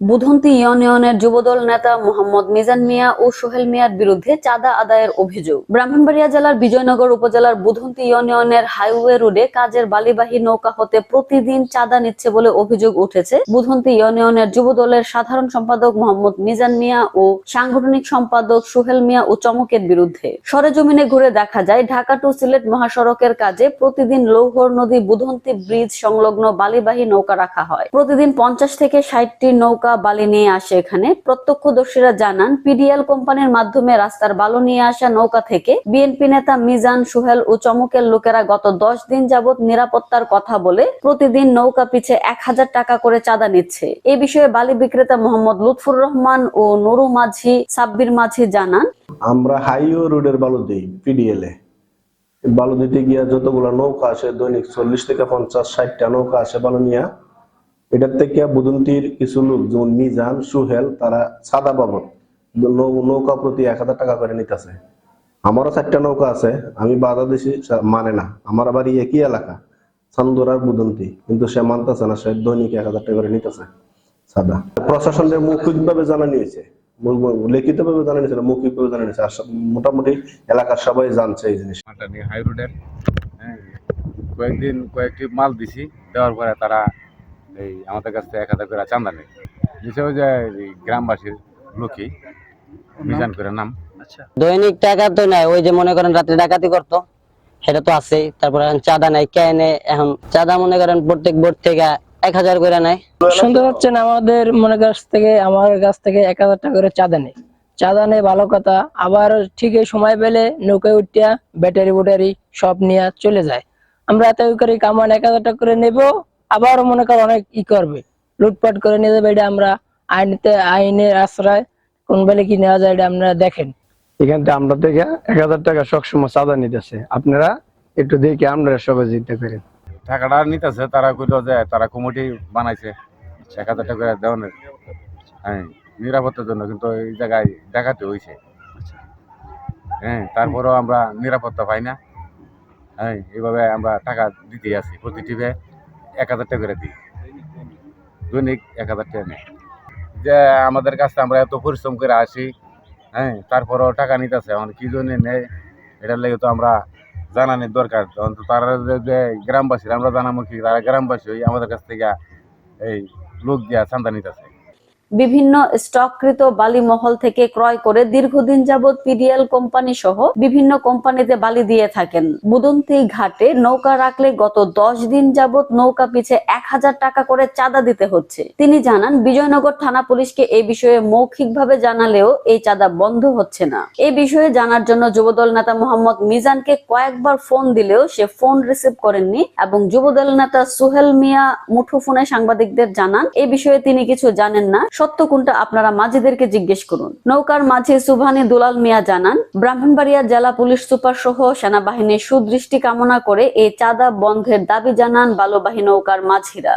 বুধন্তি ইউনিয়নের যুবদল নেতা মোহাম্মদ মিজান মিয়া ও সোহেল মিয়ার বিরুদ্ধে চাঁদা আদায়ের অভিযোগ। ব্রাহ্মণবাড়িয়া জেলার বিজয়নগর উপজেলার বুধন্তি ইউনিয়নের হাইওয়ে রোডে কাজের বালিবাহী নৌকা হতে প্রতিদিন চাঁদা নিচ্ছে বলে অভিযোগ উঠেছে। বুধন্তি ইউনিয়নের যুবদলের সাধারণ সম্পাদক মোহাম্মদ মিজান মিয়া ও সাংগঠনিক সম্পাদক সোহেল মিয়া ও চমকের বিরুদ্ধে। সরেজমিনে ঘুরে দেখা যায়, ঢাকা টু সিলেট মহাসড়কের কাজে প্রতিদিন লৌহর নদী বুধন্তি ব্রিজ সংলগ্ন বালিবাহী নৌকা রাখা হয়। প্রতিদিন পঞ্চাশ থেকে ষাটটি নৌকা বালি নিয়ে আসে এখানে। প্রত্যক্ষদর্শীরা জানান, পিডিএল কোম্পানির মাধ্যমে রাস্তার বালু নিয়ে আসা নৌকা থেকে বিএনপি নেতা মিজান সোহেল ও চমকের লোকেরা গত দশ দিন যাবৎ নিরাপত্তার কথা বলে প্রতিদিন নৌকা পিছে এক হাজার টাকা করে চাঁদা নিচ্ছে। এ বিষয়ে বালি বিক্রেতা মোহাম্মদ লুৎফুর রহমান ও নুরু মাঝি, সাব্বির মাঝি জানান, আমরা হাইও রোডের বালু দিই পিডিএল। এ বালু দিতে গিয়া যতগুলো নৌকা আসে, দৈনিক চল্লিশ থেকে পঞ্চাশ, ষাটটা নৌকা আসে বালু নিয়া। এটার থেকে বুদন্তির কিছু লোক, যেমন মিজান, সুহেল, তারা সাদা বাবদ নৌকা প্রতি এক হাজার টাকা করে নিতেছে। আমারও চারটা নৌকা আছে, আমি বাধা দিছি মানে না। আমার বাড়ি একই এলাকা চান্দুরার বুদন্তি। কিন্তু সে মানতেছে না, সে দৈনিক এক হাজার টাকা করে নিতেছে, সাদা। প্রশাসনের হয়েছে লিখিত ভাবে জানানি হয়েছে মৌখিক ভাবে জানানি হয়েছে আর মোটামুটি এলাকার সবাই জানছে এই জিনিস হ্যাঁ কয়েকদিন কয়েকটি মাল দিছি, দেওয়ার পরে তারা এই আমাদের কাছ থেকে এক হাজার করে চান্দা নেই। ওই যে গ্রামবাসীর লোকই মিজান করে নাম। দৈনিক টাকা তো নাই ওই যে মনে করেন রাত্রে ডাকাতি করতো সেটা তো আছেই। তারপরে এখন চাঁদা নাই কেনে এখন চাঁদা মনে করেন প্রত্যেক বোর্ড থেকে এক হাজার করে নেয়। শুনতে পাচ্ছেন আমাদের মনে কাছ থেকে আমার কাছ থেকে এক হাজার টাকা করে চাঁদা নেই চাঁদা নেই ভালো কথা আবার ঠিক এই সময় পেলে নৌকায় উঠিয়া ব্যাটারি বুটারি সব নিয়ে চলে যায়। আমরা এত করে কামান এক হাজার টাকা করে নেব আবার মনে কর অনেক ই করবে। লুটপাট করে নিয়ে যাবে এটা আমরা আইনতে আইনের আশ্রয় কোন বেলে কি নেওয়া যায় এটা আপনারা দেখেন। এখান থেকে আমরা থেকে এক হাজার টাকা সবসময় চাঁদা নিতেছে। আপনারা একটু দেখে আমরা সহযোগিতা করেন। টাকাটা নিতেছে তারা কইল যে তারা কমিটি বানাইছে এক হাজার টাকা করে দেওয়ানের হ্যাঁ নিরাপত্তার জন্য কিন্তু এই জায়গায় ডাকাতি হয়েছে হ্যাঁ তারপরেও আমরা নিরাপত্তা পাই না। হ্যাঁ এইভাবে আমরা টাকা দিতে আছি প্রতিটিভে এক হাজার টাকা করে দিই। দৈনিক এক হাজার টাকা নেই যে আমাদের কাছে আমরা এত পরিশ্রম করে আসি হ্যাঁ তারপরও টাকা নিতেছে আমার কী জন্য নেয়? এটার লেগে তো আমরা জানানির দরকার। তখন তো তারা যে- গ্রামবাসীরা, আমরা জানামুখী তারা গ্রামবাসী আমাদের কাছ থেকে এই লোক দিয়া চান্দা নিতেছে। বিভিন্ন স্টককৃত বালি মহল থেকে ক্রয় করে দীর্ঘদিন যাবৎ পিডিএল কোম্পানি সহ বিভিন্ন কোম্পানিতে বালি দিয়ে থাকেন। বুদন্তি ঘাটে নৌকা রাখলে গত দশ দিন যাবৎ নৌকা পিছে এক হাজার টাকা করে চাঁদা দিতে হচ্ছে। তিনি জানান, বিজয়নগর থানা পুলিশকে এই বিষয়ে মৌখিকভাবে জানালেও এই চাঁদা বন্ধ হচ্ছে না। এই বিষয়ে জানার জন্য যুবদল নেতা মোহাম্মদ মিজানকে কয়েকবার ফোন দিলেও সে ফোন রিসিভ করেননি এবং যুবদল নেতা সুহেল মিয়া মুঠোফোনে সাংবাদিকদের জানান এই বিষয়ে তিনি কিছু জানেন না। সত্য কোনটা আপনারা মাঝিদেরকে জিজ্ঞেস করুন। নৌকার মাঝে সুভানি দুলাল মিয়া জানান, ব্রাহ্মণবাড়িয়া জেলা পুলিশ সুপার সহ সেনাবাহিনীর সুদৃষ্টি কামনা করে এই চাঁদা বন্ধের দাবি জানান বালুবাহী নৌকার মাঝিরা।